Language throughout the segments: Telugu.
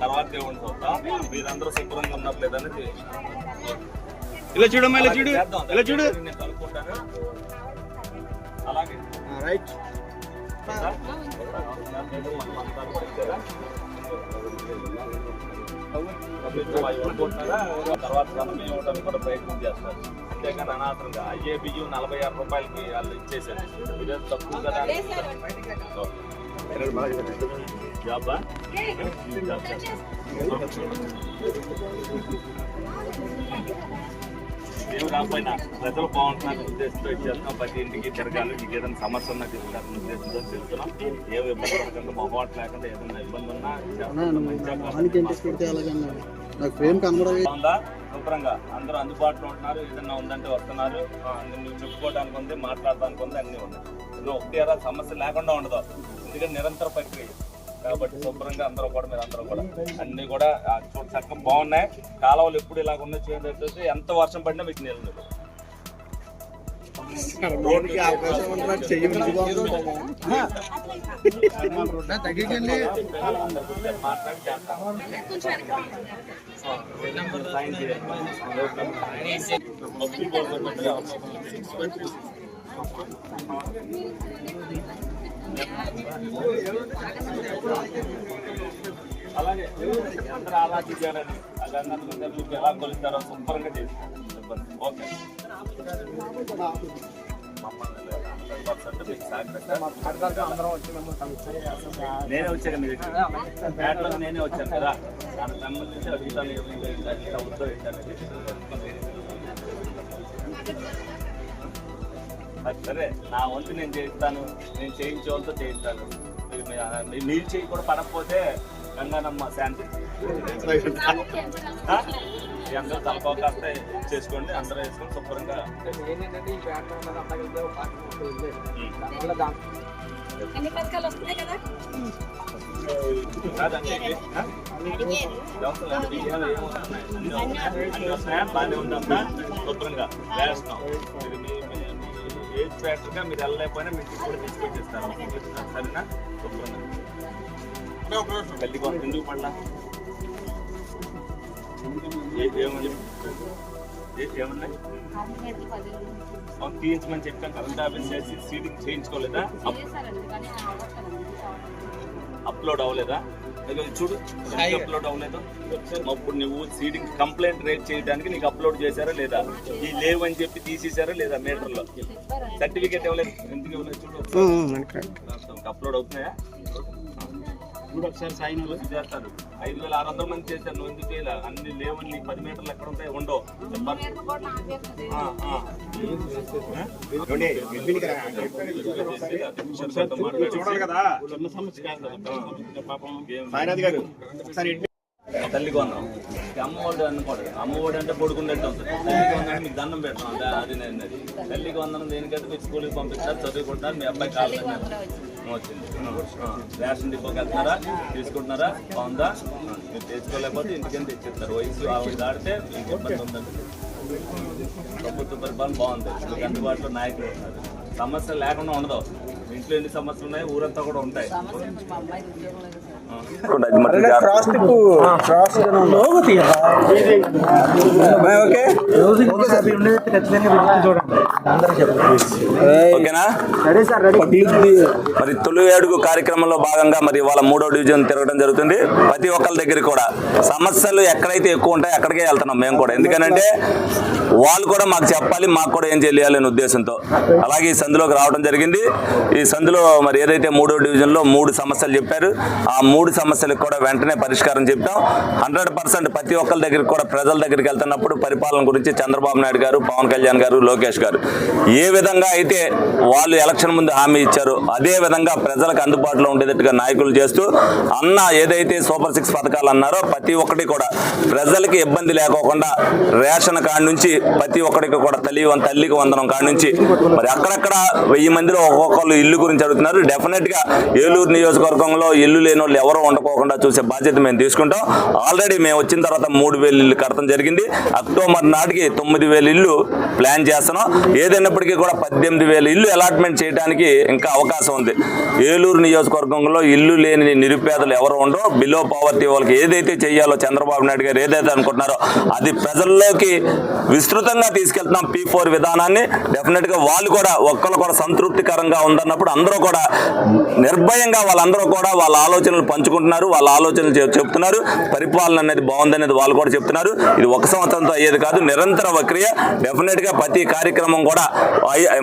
తర్వాత ఏముంది చూద్దాం మీరందరూ శుభ్రంగా ఉన్నారు లేదనేది ఇలా చూడమ్మా ఇలా చూడు. ఇలా చూడు. నేను కనుక్కుంటాను అలాగే. రైట్. తర్వాత ఇవ్వడానికి కూడా ప్రయత్నం చేస్తారు అంతేగాని అయ్యే బియ్యం నలభై ఆరు రూపాయలకి వాళ్ళు ఇచ్చేసారు ఇదే తక్కువ కదా. జాబా రాకపోయినా ప్రజలు బాగుంటున్నారు ఉద్దేశంతో ఇచ్చేస్తున్నాం ప్రతి ఇంటికి తిరగాలి మీకు ఏదైనా సమస్య ఉన్నా తీసుకురావాలని ఉద్దేశంతో చెప్తున్నాం ఏ ఇబ్బంది పడకుండా మొహమాట లేకుండా ఏదైనా ఇబ్బంది ఉన్నా. మంచిగా నాకు ఫ్రేమ్ కనబడదు శుభ్రంగా. అందరూ అందుబాటులో ఉంటున్నారు ఏదైనా ఉందంటే వస్తున్నారు. అన్ని నువ్వు చెప్పుకోవడానికి ఉంది మాట్లాడడానికి ఉంది అన్ని ఉన్నాయి. నువ్వు ఒకటి అలా సమస్య లేకుండా ఉండదు. ఎందుకంటే నిరంతర ప్రక్రియ. కాబట్టి శుభ్రంగా అందరూ కూడా మీరు అందరూ కూడా. అన్ని కూడా చూడ చక్కగా బాగున్నాయి. కాలువలు ఎప్పుడు ఇలాగ ఉన్నాయి చూడండి ఎంత వర్షం పడినా మీకు నీళ్ళు रोड के अवकाश मंत्रालय चाहिए मुझको हाँ। रोड ना तगे के लिए कुछ అలాగే అందరూ అలాగే చేయాలని అది అన్నది కొంచెం ఎలా కొలుస్తారో శుభ్రంగా చేసి ఓకే. నేనే వచ్చాను మీ బ్యాట్లో నేనే వచ్చాను. కదా దాని సంబంధించి అడుగుతాను ఏమైంది ఏంటి, అది సరే నా వంతు నేను చేస్తాను. నేను చేయించే వాళ్ళతో చేయిస్తాను. మీరు మీ- మీరు కూడా పడకపోతే గంగానమ్మ శాంతి అందరూ తలకో కాస్త చేసుకోండి అందరూ వేసుకొని శుభ్రంగా అన్ని పథకాలు వస్తున్నాయి కదా? బాగానే ఉందంతా శుభ్రంగా వేస్తున్నాం మీ ఏజ్ ఫ్యాక్టర్గా మీరు వెళ్ళలేకపోయినా మీకు ఇప్పుడు తీసుకొచ్చేస్తారు సరేనా శుభ్రంగా తల్లి ఎందుకు పడలా తీయించమని చెప్పాను కరెంట్ ఆఫీస్ చేసి సీటింగ్ చేయించుకోలేదా? అప్- అప్లోడ్ అవ్వలేదా? చూడు. అప్లోడ్ అవ్వలేదు? అప్పుడు నువ్వు సీడింగ్ కంప్లైంట్ రేట్ చేయడానికి నీకు అప్లోడ్ చేశారా లేదా? ఈ లేవు అని చెప్పి తీసేశారా లేదా మీటర్లో? సర్టిఫికేట్ ఇవ్వలేదు. ఎందుకు ఇవ్వలేదు చూడు. అప్లోడ్ అవుతున్నాయా? చూడు ఒకసారి సాయి చూసి చేస్తారు. ఐదు వేల ఆరు వందల మంది చేశారు నువ్వు ఎందుకు చేయలే? అన్ని లేవని నీకు పది మీటర్లు ఎక్కడ ఉంటాయి ఉండవు. చూడాలి కదా. చిన్న సమస్య కాదు కదా పెద్ద సమస్య పాపం. సాయినాథ్ గారు తల్లికి అమ్మఒడి అనుకోండి. అమ్మఒడి అంటే పడుకున్నట్టు ఉంటుంది. తల్లికి వందనం మీకు దండం పెడతాం. అదే అది నేను అది. తల్లికి వందనం దేనికంటే మీరు స్కూల్కి పంపిస్తారు చదువుకుంటారు మీ అబ్బాయి కాలు వచ్చింది రేషన్ డిపోకి వెళ్తున్నారా తీసుకుంటున్నారా? బాగుందా? మీరు తెచ్చుకోలేకపోతే ఇంటికని తెచ్చిస్తారు? వయసు ఆవిడ దాడితే మీకు ఇబ్బంది ఉందండి ప్రభుత్వ పరిపాలన బాగుంది. మీకు అందుబాటులో నాయకులు ఉన్నారు. సమస్య లేకుండా ఉండదు. ఇంట్లో ఎన్ని సమస్యలు ఉన్నాయి ఊరంతా కూడా ఉంటాయి. ఆ. ఓకేనా? మరి తొలి అడుగు కార్యక్రమంలో భాగంగా మరి ఇవాళ మూడో డివిజన్ తిరగడం జరుగుతుంది. ప్రతి ఒక్కరి దగ్గర కూడా సమస్యలు ఎక్కడైతే ఎక్కువ ఉంటాయో అక్కడికే వెళ్తున్నాం మేము కూడా. ఎందుకనంటే వాళ్ళు కూడా మాకు చెప్పాలి మాకు కూడా ఏం చేయాలనే ఉద్దేశంతో. అలాగే ఈ సందులోకి రావడం జరిగింది. ఈ సందులో మరి ఏదైతే మూడో డివిజన్లో మూడు సమస్యలు చెప్పారు ఆ మూడు సమస్యలకు కూడా వెంటనే పరిష్కారం చెప్తాం. హండ్రెడ్ పర్సెంట్ ప్రతి ఒక్కరి దగ్గరికి కూడా ప్రజల దగ్గరికి వెళ్తున్నప్పుడు పరిపాలన గురించి చంద్రబాబు నాయుడు గారు పవన్ కళ్యాణ్ గారు లోకేష్ గారు. ఏ విధంగా అయితే వాళ్ళు ఎలక్షన్ ముందు హామీ ఇచ్చారో అదే విధంగా ప్రజలకు అందుబాటులో ఉండేటట్టుగా నాయకులు చేస్తూ అన్న ఏదైతే సూపర్ సిక్స్ పథకాలు అన్నారో ప్రతి ఒక్కటి కూడా ప్రజలకి ఇబ్బంది లేకోకుండా రేషన్ కార్డు నుంచి ప్రతి ఒక్కరికి కూడా తల్లి తల్లికి వందనం కాడ నుంచి మరి అక్కడక్కడ వెయ్యి మందిలో ఒక్కొక్కళ్ళు ఇల్లు గురించి అడుగుతున్నారు. డెఫినెట్గా ఏలూరు నియోజకవర్గంలో ఇల్లు లేని వాళ్ళు ఎవరో ఉండకోకుండా చూసే బాధ్యత మేము తీసుకుంటాం. ఆల్రెడీ మేము వచ్చిన తర్వాత మూడు వేలు ఇల్లు కడతం జరిగింది. అక్టోబర్ నాటికి తొమ్మిది వేల ఇల్లు ప్లాన్ చేస్తున్నాం. ఏదైనప్పటికీ కూడా పద్దెనిమిది వేల ఇల్లు అలాట్మెంట్ చేయడానికి ఇంకా అవకాశం ఉంది. ఏలూరు నియోజకవర్గంలో ఇల్లు లేని నిరుపేదలు ఎవరు ఉండో బిలో పావర్టీ వాళ్ళకి ఏదైతే చేయాలో చంద్రబాబు నాయుడు గారు ఏదైతే అనుకుంటున్నారో అది ప్రజల్లోకి విస్తృతంగా తీసుకెళ్తున్నాం పీ ఫోర్ విధానాన్ని. డెఫినెట్గా వాళ్ళు కూడా ఒక్కరు కూడా సంతృప్తికరంగా ఉందన్నప్పుడు అందరూ కూడా నిర్భయంగా వాళ్ళందరూ కూడా వాళ్ళ ఆలోచనలు పంచుకుంటున్నారు. వాళ్ళ ఆలోచనలు చెప్తున్నారు. పరిపాలన అనేది బాగుందనేది వాళ్ళు కూడా చెప్తున్నారు. ఇది ఒక సంవత్సరంతో అయ్యేది కాదు. నిరంతరం ప్రక్రియ. డెఫినెట్గా ప్రతి కార్యక్రమం కూడా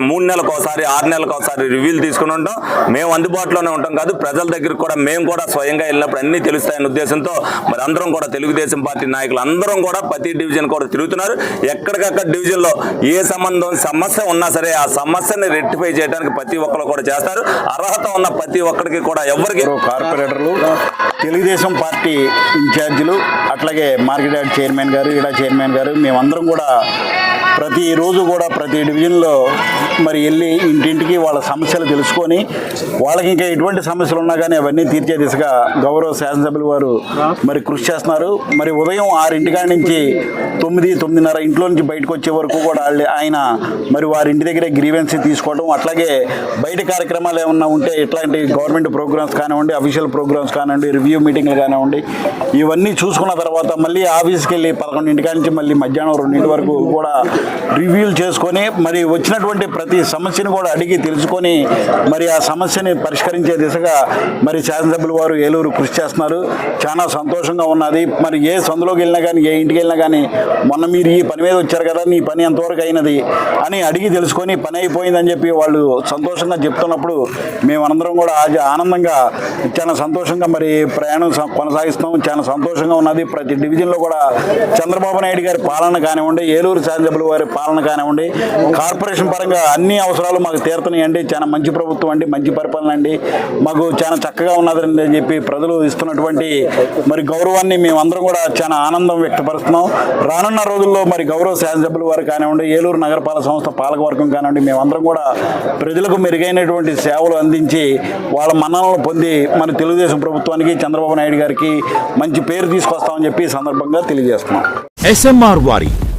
మూడు నెలలకు ఒకసారి ఆరు నెలలకు ఒకసారి రివ్యూలు తీసుకుని ఉంటాం. మేము అందుబాటులోనే ఉంటాం కాదు ప్రజల దగ్గరికి కూడా మేము కూడా స్వయంగా వెళ్ళినప్పుడు అన్ని తెలుస్తాయనే ఉద్దేశంతో మరి అందరం కూడా తెలుగుదేశం పార్టీ నాయకులు అందరం కూడా ప్రతి డివిజన్ కూడా తిరుగుతున్నారు. ఎక్కడికక్కడ డివిజన్లో ఏ సంబంధం సమస్య ఉన్నా సరే ఆ సమస్యని రెక్టిఫై చేయడానికి ప్రతి ఒక్కరు కూడా చేస్తారు. అర్హత ఉన్న ప్రతి ఒక్కరికి కూడా ఎవరికి కార్పొరేటర్లు తెలుగుదేశం పార్టీ ఇన్ఛార్జీలు అట్లాగే మార్కెట్ యార్డ్ చైర్మన్ గారు ఇడా చైర్మన్ గారు మేమందరం కూడా し。ప్రతిరోజు కూడా ప్రతి డివిజన్లో మరి వెళ్ళి ఇంటింటికి వాళ్ళ సమస్యలు తెలుసుకొని వాళ్ళకి ఇంకా ఎటువంటి సమస్యలు ఉన్నా కానీ అవన్నీ తీర్చే దిశగా గౌరవ శాసనసభ్యులు వారు మరి కృషి చేస్తున్నారు. మరి ఉదయం ఆరింటికాడ నుంచి తొమ్మిది తొమ్మిదిన్నర ఇంట్లో నుంచి బయటకు వచ్చే వరకు కూడా ఆయన మరి వారి ఇంటి దగ్గరే గ్రీవెన్సీ తీసుకోవడం అట్లాగే బయట కార్యక్రమాలు ఏమన్నా ఉంటే ఇట్లాంటి గవర్నమెంట్ ప్రోగ్రామ్స్ కానివ్వండి అఫీషియల్ ప్రోగ్రామ్స్ కానివ్వండి రివ్యూ మీటింగ్లు కానివ్వండి ఇవన్నీ చూసుకున్న తర్వాత మళ్ళీ ఆఫీస్కి వెళ్ళి పదకొండింటికాడ నుంచి మళ్ళీ మధ్యాహ్నం రెండింటి వరకు కూడా రివ్యూలు చేసుకొని మరి వచ్చినటువంటి ప్రతి సమస్యను కూడా అడిగి తెలుసుకొని మరి ఆ సమస్యని పరిష్కరించే దిశగా మరి శాసనసభ్యులు వారు ఏలూరు కృషి చేస్తున్నారు. చాలా సంతోషంగా ఉన్నది. మరి ఏ సందులోకి వెళ్ళినా కానీ ఏ ఇంటికి వెళ్ళినా కానీ మొన్న మీరు ఈ పని మీద వచ్చారు కదా నీ పని ఎంతవరకు అయినది అని అడిగి తెలుసుకొని పని అయిపోయిందని చెప్పి వాళ్ళు సంతోషంగా చెప్తున్నప్పుడు మేమందరం కూడా ఆనందంగా చాలా సంతోషంగా మరి ప్రయాణం కొనసాగిస్తాం చాలా సంతోషంగా ఉన్నది. ప్రతి డివిజన్లో కూడా చంద్రబాబు నాయుడు గారి పాలన కానివ్వండి ఏలూరు శాసనసభ్యుల వారి పాలన కానివ్వండి కార్పొరేషన్ పరంగా అన్ని అవసరాలు మాకు తీరుతున్నాయండి. చాలా మంచి ప్రభుత్వం అండి మంచి పరిపాలన అండి. మాకు చాలా చక్కగా ఉన్నదండి అని చెప్పి ప్రజలు ఇస్తున్నటువంటి మరి గౌరవాన్ని మేమందరం కూడా చాలా ఆనందం వ్యక్తపరుస్తున్నాం. రానున్న రోజుల్లో మరి గౌరవ శాసనసభ్యుల వారు కానివ్వండి ఏలూరు నగరపాలక సంస్థ పాలకవర్గం కానివ్వండి మేమందరం కూడా ప్రజలకు మెరుగైనటువంటి సేవలు అందించి వాళ్ళ మన్ననలు పొంది మన తెలుగుదేశం ప్రభుత్వానికి చంద్రబాబు నాయుడు గారికి మంచి పేరు తీసుకొస్తామని చెప్పి సందర్భంగా తెలియజేస్తున్నాం. ఎస్ఎంఆర్ వారి